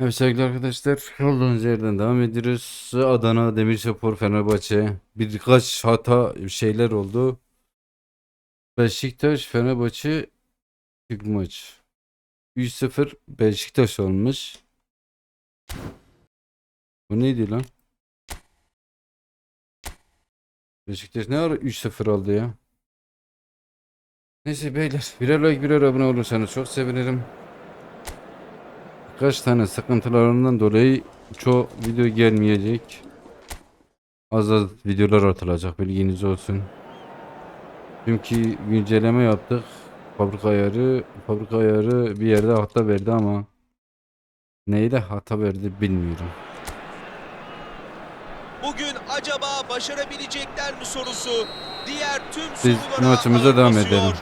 Evet sevgili arkadaşlar kaldığımız yerden devam ediyoruz. Adana Demirspor Fenerbahçe birkaç hata şeyler oldu. Beşiktaş Fenerbahçe ilk maç 3-0 Beşiktaş olmuş. Bu neydi lan? Beşiktaş ne ara 3-0 aldı ya? Neyse beyler birer like birer abone olursanız çok sevinirim. Kaç tane sıkıntılarından dolayı çoğu video gelmeyecek. Az az videolar atılacak bilginiz olsun. Çünkü güncelleme yaptık. Fabrika ayarı, fabrika ayarı bir yerde hata verdi ama neyde hata verdi bilmiyorum. Bugün acaba başarabilecekler mi sorusu diğer tüm Biz sorulara maçımıza devam edelim.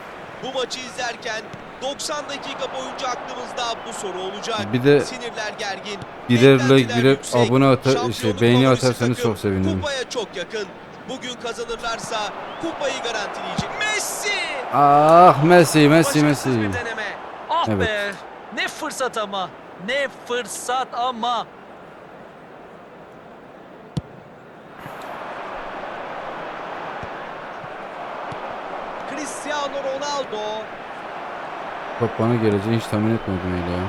Bu maçı izlerken 90 dakika boyunca aklımızda bu soru olacak. Bir de Sinirler gergin. birer like birer yüksek, abone atar şey beğeni atarsanız çok sevinirim. Kupaya çok yakın. Bugün kazanırlarsa kupayı garantileyecek. Messi! Ah Messi Messi Messi. Ah Evet. be. Ne fırsat ama. Ne fırsat ama. Cristiano Ronaldo. Top bana geleceğini hiç tahmin etmedim öyle ya.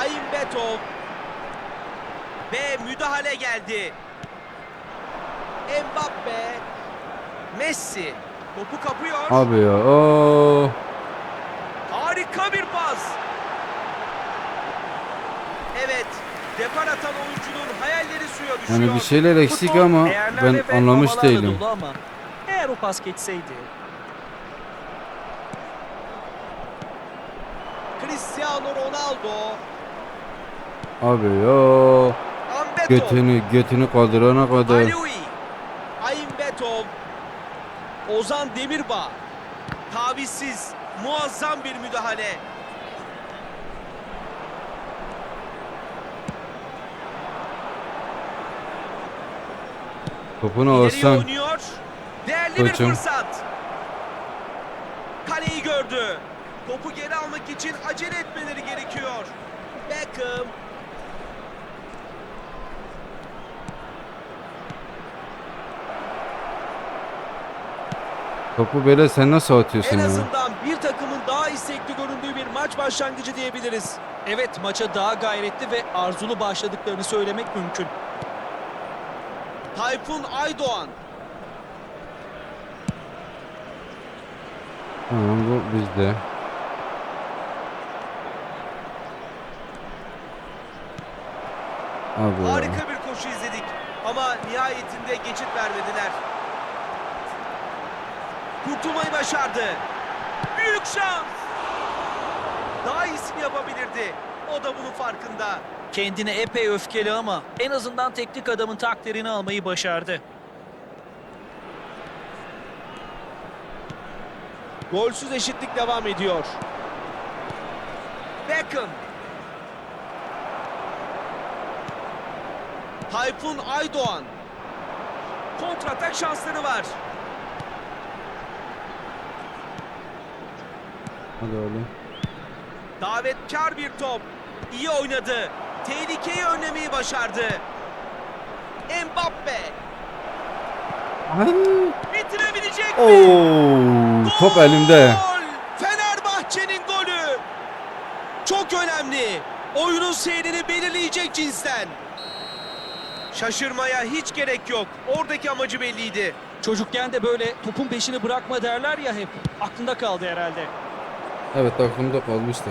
Ayim Beto. Ve müdahale geldi. Mbappe. Messi. Topu kapıyor. Abi ya. Oo. Harika bir pas. Evet. Depar atan oyuncunun hayalleri suya düşüyor. Yani bir şeyler eksik Futbol ama ben anlamış değilim. ama eğer o pas geçseydi. Cristiano Ronaldo. Abi ya. Ambeto. Götünü götünü kaldırana kadar. Alui. Ayim Beto. Ozan Demirbağ. Tavizsiz. Muazzam bir müdahale. Topunu alsan. Değerli Koçum. bir fırsat. Kaleyi gördü. Topu geri almak için acele etmeleri gerekiyor. Beckham. Topu böyle sen nasıl atıyorsun En ya? azından bir takımın daha istekli göründüğü bir maç başlangıcı diyebiliriz. Evet maça daha gayretli ve arzulu başladıklarını söylemek mümkün. Tayfun Aydoğan. Tamam bu bizde. Abi ya. Harika bir koşu izledik. Ama nihayetinde geçit vermediler. Kurtulmayı başardı. Büyük şans. Daha iyisini yapabilirdi. O da bunun farkında. Kendine epey öfkeli ama en azından teknik adamın takdirini almayı başardı. Golsüz eşitlik devam ediyor. Beckham. Tayfun Aydoğan. Kontratak şansları var. Hadi oğlum. Davetkar bir top. İyi oynadı. Tehlikeyi önlemeyi başardı. Mbappe. Bitirebilecek mi? Oo, top elimde. Fenerbahçe'nin golü. Çok önemli. Oyunun seyrini belirleyecek cinsten. Şaşırmaya hiç gerek yok. Oradaki amacı belliydi. Çocukken de böyle topun peşini bırakma derler ya hep. Aklında kaldı herhalde. Evet aklımda kalmıştı.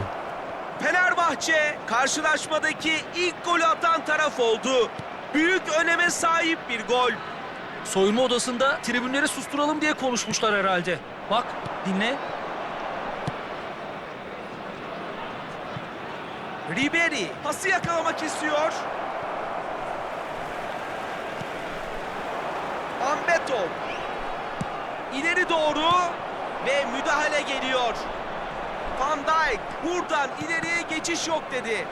Fenerbahçe karşılaşmadaki ilk golü atan taraf oldu. Büyük öneme sahip bir gol. Soyunma odasında tribünleri susturalım diye konuşmuşlar herhalde. Bak dinle. Ribery pası yakalamak istiyor. Ambeto ileri doğru ve müdahale geliyor. Van Dijk buradan ileriye geçiş yok dedi.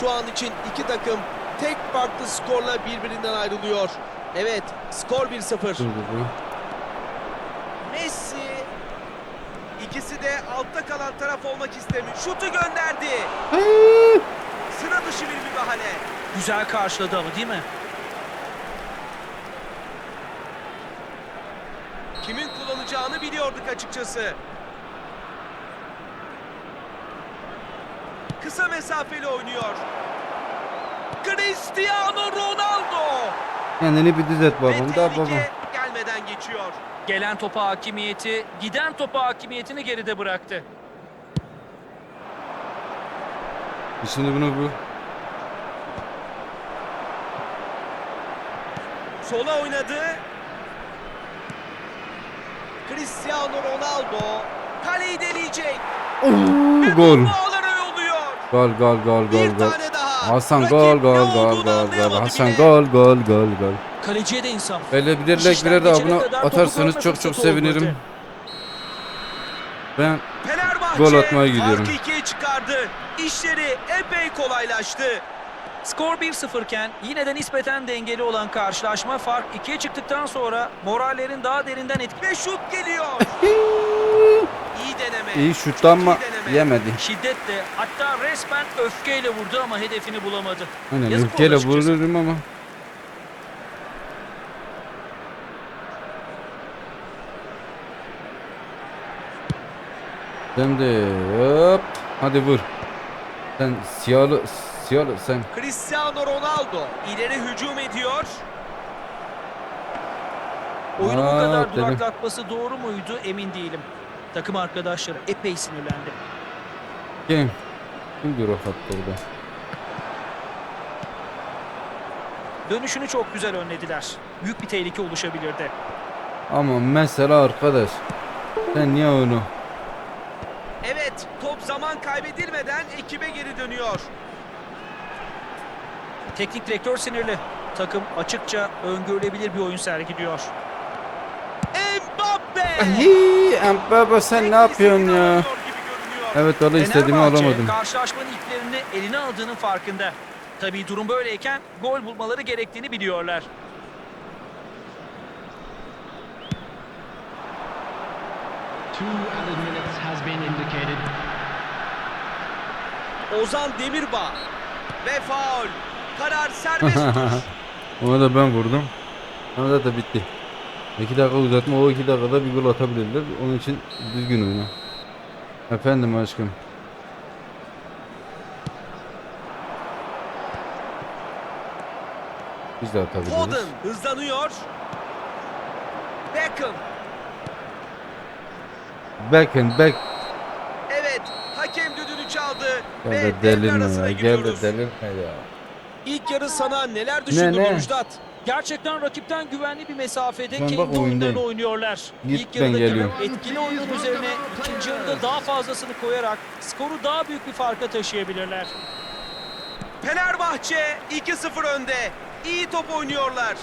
Şu an için iki takım tek farklı skorla birbirinden ayrılıyor. Evet skor 1-0. Dur dur dur. Messi ikisi de altta kalan taraf olmak istemiş. Şutu gönderdi. Sıra Güzel karşıladı ama değil mi? Kullanacağını biliyorduk açıkçası. Kısa mesafeli oynuyor. Cristiano Ronaldo. Kendini bir düzelt babam da babam. gelmeden geçiyor. Gelen topa hakimiyeti, giden topa hakimiyetini geride bıraktı. Şimdi bunu bu. Sola oynadı. Cristiano Ronaldo kaleyi deneyecek. Ve Gol. Gol gol gol Bir gol gol. tane daha. Hasan gol gol gol gol gol. Hasan gol gol gol gol. Kaleciye de insaf. Böyle birer like birer de abone atarsanız çok çok sevinirim. Ben Fenerbahçe Gol atmaya gidiyorum. farkı ikiye çıkardı. İşleri epey kolaylaştı. Skor 1-0 iken yine de nispeten dengeli olan karşılaşma fark 2'ye çıktıktan sonra morallerin daha derinden etkili. Ve şut geliyor. İyi deneme. iyi şuttan mı yemedi. Şiddetle hatta resmen öfkeyle vurdu ama hedefini bulamadı. Aynen Yazık açıkçası. vururum ama. De hop hadi vur. Sen siyahlı siyahlı sen. Cristiano Ronaldo ileri hücum ediyor. Oyunu bu kadar dedim. duraklatması doğru muydu emin değilim. Takım arkadaşları epey sinirlendi. Kim? Kim durak attı orada? Dönüşünü çok güzel önlediler. Büyük bir tehlike oluşabilirdi. Ama mesela arkadaş sen niye onu? Evet top zaman kaybedilmeden ekibe geri dönüyor. Teknik direktör sinirli. Takım açıkça öngörülebilir bir oyun sergiliyor. Mbappe! Hi, Mbappe sen ne yapıyorsun ya? Evet öyle istediğimi alamadım. karşılaşmanın ilklerini eline aldığının farkında. Tabii durum böyleyken gol bulmaları gerektiğini biliyorlar. Two added minutes has been indicated. Ozan Demirbağ ve faul. Karar serbest vuruş. Ona da ben vurdum. Ama zaten bitti. 2 dakika uzatma o 2 dakikada bir gol atabilirler. Onun için düzgün oyna. Efendim aşkım. Biz de atabiliriz. Foden hızlanıyor. Beckham. Beckham back. Evet hakem düdüğünü çaldı. Gel de delirme ya. Gel de delirme ya. İlk yarı sana neler düşündürdü ne? Müjdat? Gerçekten rakipten güvenli bir mesafede Ben kendi oyunlarını oynuyorlar. Git, İlk yarıdaki etkili oyunun üzerine ikinci yarıda daha fazlasını koyarak skoru daha büyük bir farka taşıyabilirler. Fenerbahçe 2-0 önde. İyi top oynuyorlar.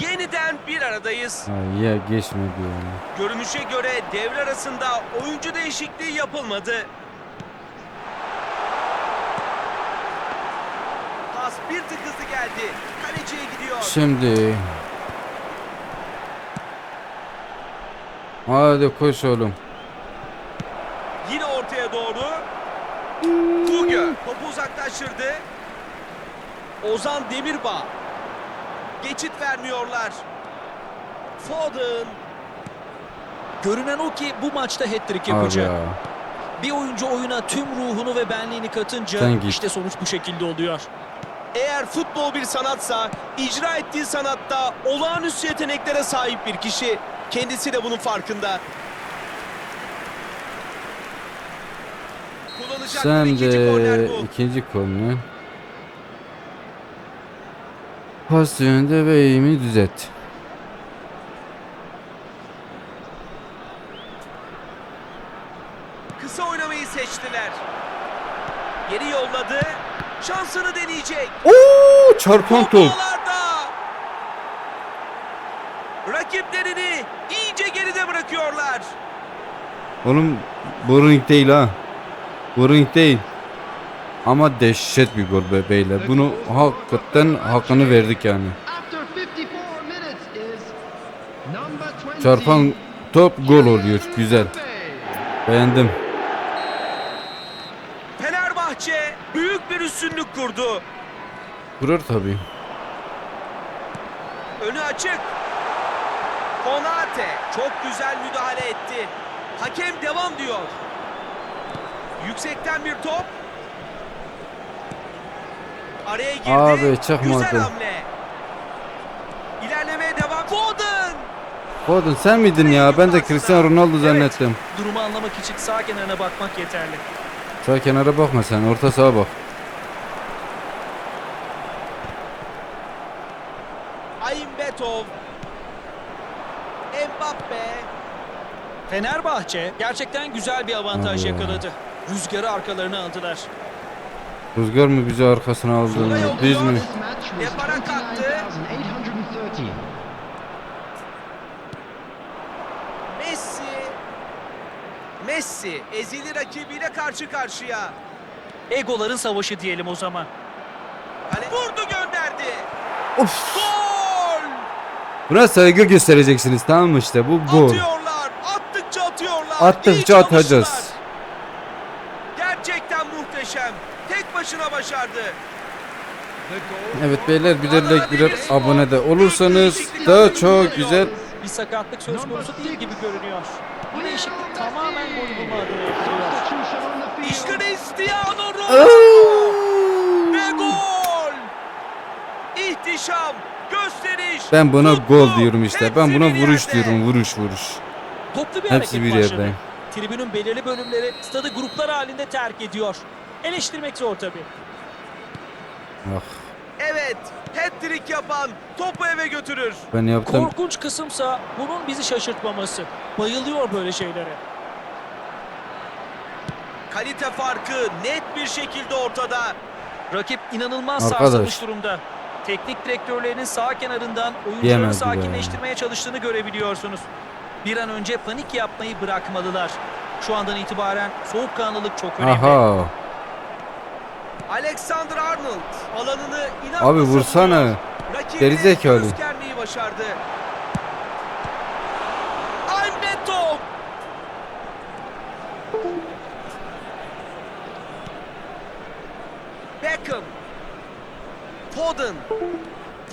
Yeniden bir aradayız. Ha, ya geçmedi ya. Görünüşe göre devre arasında oyuncu değişikliği yapılmadı. Pas bir tık geldi. Kaleciye gidiyor. Şimdi. Hadi koş oğlum. Yine ortaya doğru. Fugö topu uzaklaştırdı. Ozan Demirbağ. Geçit vermiyorlar. Foden. Görünen o ki bu maçta hat-trick Abi yapacak. ya. Bir oyuncu oyuna tüm ruhunu ve benliğini katınca Sen işte sonuç bu şekilde oluyor. Eğer futbol bir sanatsa, icra ettiği sanatta olağanüstü yeteneklere sahip bir kişi. Kendisi de bunun farkında. Sen ikinci de ikinci korner. Pas yönünde ve eğimi düzelt. Kısa oynamayı seçtiler. Geri yolladı. Şansını deneyecek. Oo, çarpan top. Rakiplerini iyice geride bırakıyorlar. Oğlum bu ring değil ha. Bu ring değil. Ama dehşet bir gol be beyler. Bunu hakikaten hakkını verdik yani. After 54 minutes is number 20. Çarpan top gol oluyor. Güzel. Beğendim. Fenerbahçe büyük bir üstünlük kurdu. Kurar tabii. Önü açık. Konate çok güzel müdahale etti. Hakem devam diyor. Yüksekten bir top. Araya girdi. Abi, çıkmadı. Güzel hamle. İlerlemeye devam. Foden. Foden sen miydin ya? Ben de Cristiano Ronaldo zannettim. Durumu anlamak için sağ kenarına bakmak yeterli. Sağ kenara bakma sen. Orta sağa bak. Aymbetov. Mbappe. Fenerbahçe gerçekten güzel bir avantaj Allah. yakaladı. Rüzgarı arkalarına aldılar. Rüzgar mı bizi arkasına aldı? Biz mi? Depara kalktı. 29,830. Messi. Messi ezili rakibiyle karşı karşıya. Egoların savaşı diyelim o zaman. Kale vurdu gönderdi. Of. Gol! Buna saygı göstereceksiniz tamam mı işte bu gol. Atıyorlar. Attıkça atıyorlar. Attıkça İyi atacağız. Gerçekten muhteşem. Tek başına başardı. Evet beyler birer like birer abone de olursanız da çok güzel. Bir sakatlık söz konusu değil gibi görünüyor. Bu değişiklik tamamen gol bulma adına yapılıyor. İşte Cristiano Ronaldo. Ve gol! İhtişam, gösteriş. Ben buna futbol, gol diyorum işte. Ben buna vuruş yerde. diyorum vuruş vuruş. Toplu bir Hepsi bir başladı. yerde. Tribünün belirli bölümleri stadı gruplar halinde terk ediyor. Eleştirmek zor tabii. Ah Evet, hat-trick yapan topu eve götürür. ben yaptım. Korkunç kısımsa bunun bizi şaşırtmaması. Bayılıyor böyle şeylere. Kalite farkı net bir şekilde ortada. Rakip inanılmaz Arkadaş. sarsılmış durumda. Teknik direktörlerinin sağ kenarından oyuncuları sakinleştirmeye çalıştığını görebiliyorsunuz. Bir an önce panik yapmayı bırakmalılar. Şu andan itibaren soğukkanlılık çok önemli. Aha. Alexander Arnold alanını inatla Abi vursana. göz germeyi başardı. Beckham. Foden.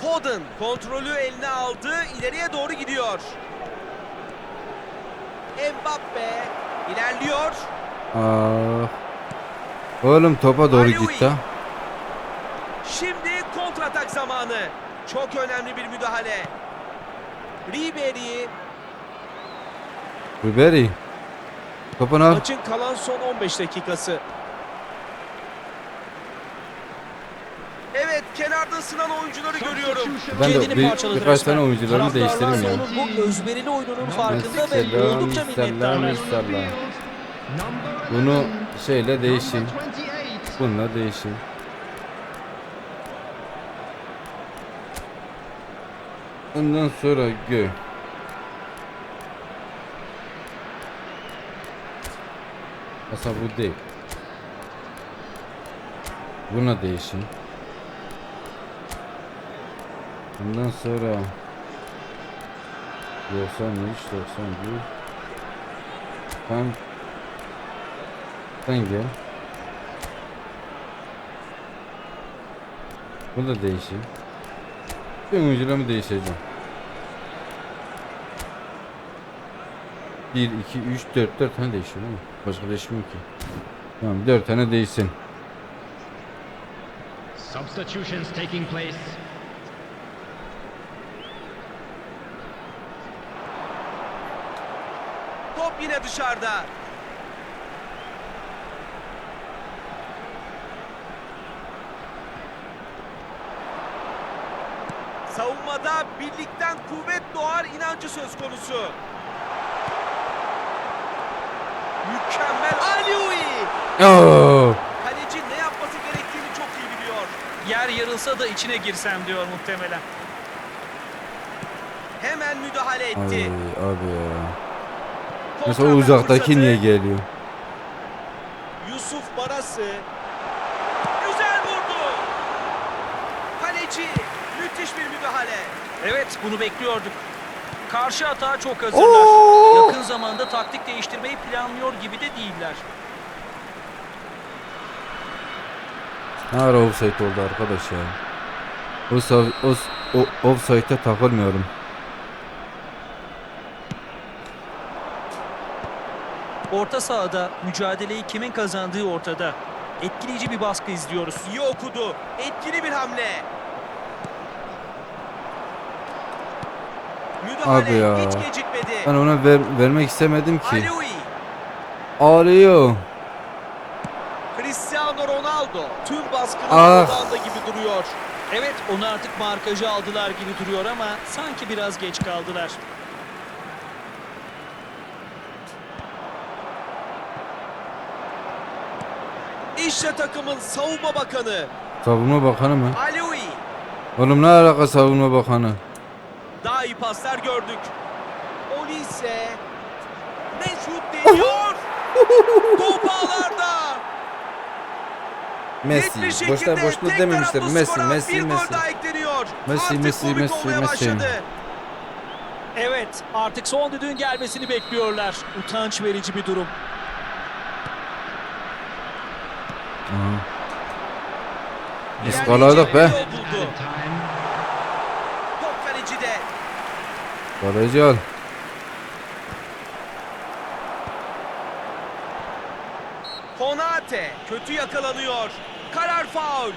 Foden kontrolü eline aldı. ileriye doğru gidiyor. Mbappe ilerliyor. Ah. Oğlum topa doğru Alewi. git ha. Şimdi kontratak zamanı. Çok önemli bir müdahale. Ribery Ribery. Topunu al. maçın kalan son 15 dakikası. Evet kenarda ısınan oyuncuları görüyorum. Ben de bir- birkaç tane oyuncularımı değiştireyim ya. Bu özverili oyununun farkında ve oldukça minnettarlar. Bunu 11, şeyle değişeyim. Number 28. Bununla değişeyim. Ondan sonra gö. Aslında bu değil. Buna değişin. Bundan sonra 93, 91 Sen Sen gel. Bu da değişir. Bir oyuncularımı değiştireceğim. 1, 2, 3, 4, 4 tane değişiyor değil mi? Başka değişmiyor ki. Tamam 4 tane değişsin. Substitutions taking place. Top yine dışarıda. Savunmada birlikten kuvvet doğar inancı söz konusu. Mükemmel Aliui. Oo! Kaleci ne yapması gerektiğini çok iyi biliyor. Yer yarılsa da içine girsem diyor muhtemelen. Hemen müdahale Ay etti. abi ya. Mesela uzaktaki niye geliyor? Yusuf Barası. Güzel vurdu. Kaleci müthiş bir müdahale. Evet bunu bekliyorduk. Karşı atağa çok hazırlar. Yakın zamanda taktik değiştirmeyi planlıyor gibi de değiller. Ne ara offside oldu arkadaş ya. O, o, o offside'e takılmıyorum. Orta sahada mücadeleyi kimin kazandığı ortada. Etkileyici bir baskı izliyoruz. İyi okudu. Etkili bir hamle. Abi ya. Ben ona ver, vermek istemedim ki. Alewi. Ağrıyor. Cristiano Ronaldo. Tüm baskının Ah. gibi duruyor. Evet onu artık markajı aldılar gibi duruyor ama sanki biraz geç kaldılar. İşte takımın savunma bakanı. Savunma bakanı mı? Alewi. Oğlum ne alaka savunma bakanı? Daha iyi paslar gördük. Oli ise ne şut deniyor? Topalarda. Messi. Boşta boşta dememişler. Messi, Messi, Messi. Messi, Messi, Messi, Messi. Evet, artık son düdüğün gelmesini bekliyorlar. Utanç verici bir durum. Biz be. Al. Konate kötü yakalanıyor. Karar faul.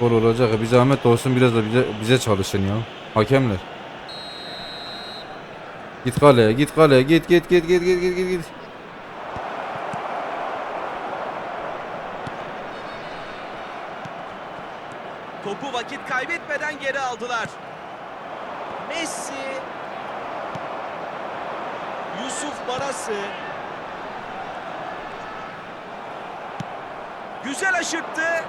Gol olacak. Bir zahmet olsun biraz da bize, bize çalışın ya. Hakemler. Git kaleye, git kaleye, git git git git git git git git. Topu vakit kaybetmeden geri aldılar. Messi. Yusuf Barası. Güzel aşırttı.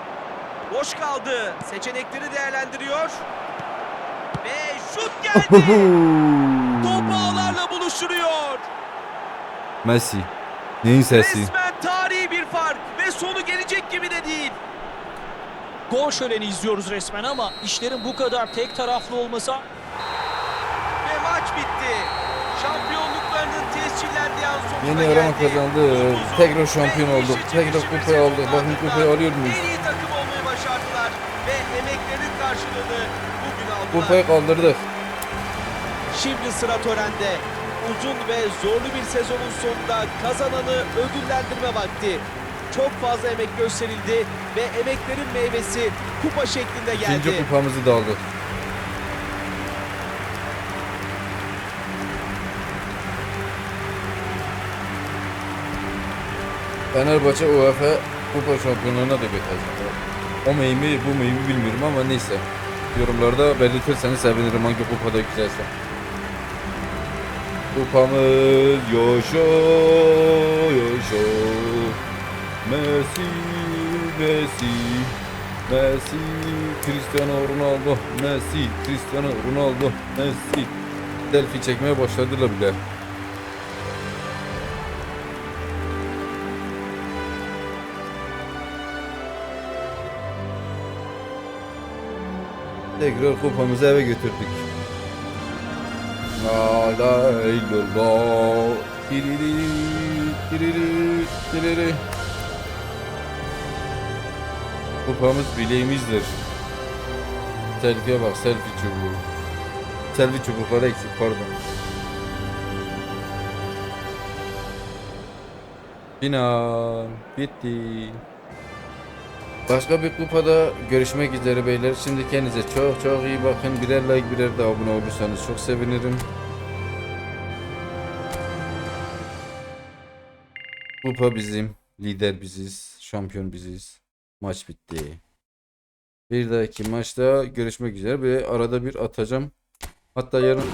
Boş kaldı. Seçenekleri değerlendiriyor. Ve şut geldi. Top ağlarla buluşturuyor. Messi. Neyin sesi? Resmen tarihi bir fark ve sonu gelecek gibi de değil. Gol şöleni izliyoruz resmen ama işlerin bu kadar tek taraflı olması maç bitti. Şampiyonluklarının tescillendiği an sonuna Yeni geldi. Iran kazandı. Uzun Tekrar şampiyon ve olduk. işi Tekrar çekişli bir kupayı aldık. Bakın kupayı alıyor muyuz? En iyi takım olmayı başardılar ve emeklerinin karşılığını bugün aldılar. Kupayı kaldırdık. Şimdi sıra törende. Uzun ve zorlu bir sezonun sonunda kazananı ödüllendirme vakti. Çok fazla emek gösterildi ve emeklerin meyvesi kupa şeklinde geldi. İkinci kupamızı da aldık. Fenerbahçe UEFA Kupa Şampiyonluğuna da götürecek. O meyimi bu meyimi bilmiyorum ama neyse. Yorumlarda belirtirseniz sevinirim hangi kupada güzelse. Kupamız yaşa yaşa Messi Messi Messi Cristiano Ronaldo Messi Cristiano Ronaldo Messi Selfie çekmeye başladılar bile. Tekrar kupamızı eve götürdük. La la illallah. Tiriri, tiriri, tiriri. Kupamız bileğimizdir. Selfie'ye bak selfie çubuğu. Selfie çubukları eksik pardon. Final bitti. Başka bir kupada görüşmek üzere beyler. Şimdi kendinize çok çok iyi bakın. Birer like birer de abone olursanız çok sevinirim. Kupa bizim. Lider biziz. Şampiyon biziz. Maç bitti. Bir dahaki maçta görüşmek üzere. Ve arada bir atacağım. Hatta yarın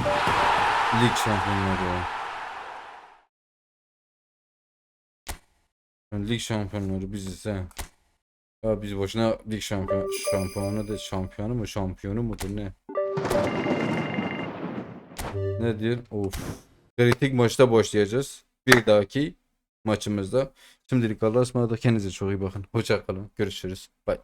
lig şampiyonları. Lig şampiyonları biziz he. Ya biz boşuna lig şampiyon şampiyonu da şampiyonu mu şampiyonu mudur ne? Ne diyor? Of. Kritik maçta başlayacağız. Bir dahaki maçımızda. Şimdilik Allah'a ısmarladık. Kendinize çok iyi bakın. Hoşça kalın. Görüşürüz. Bye.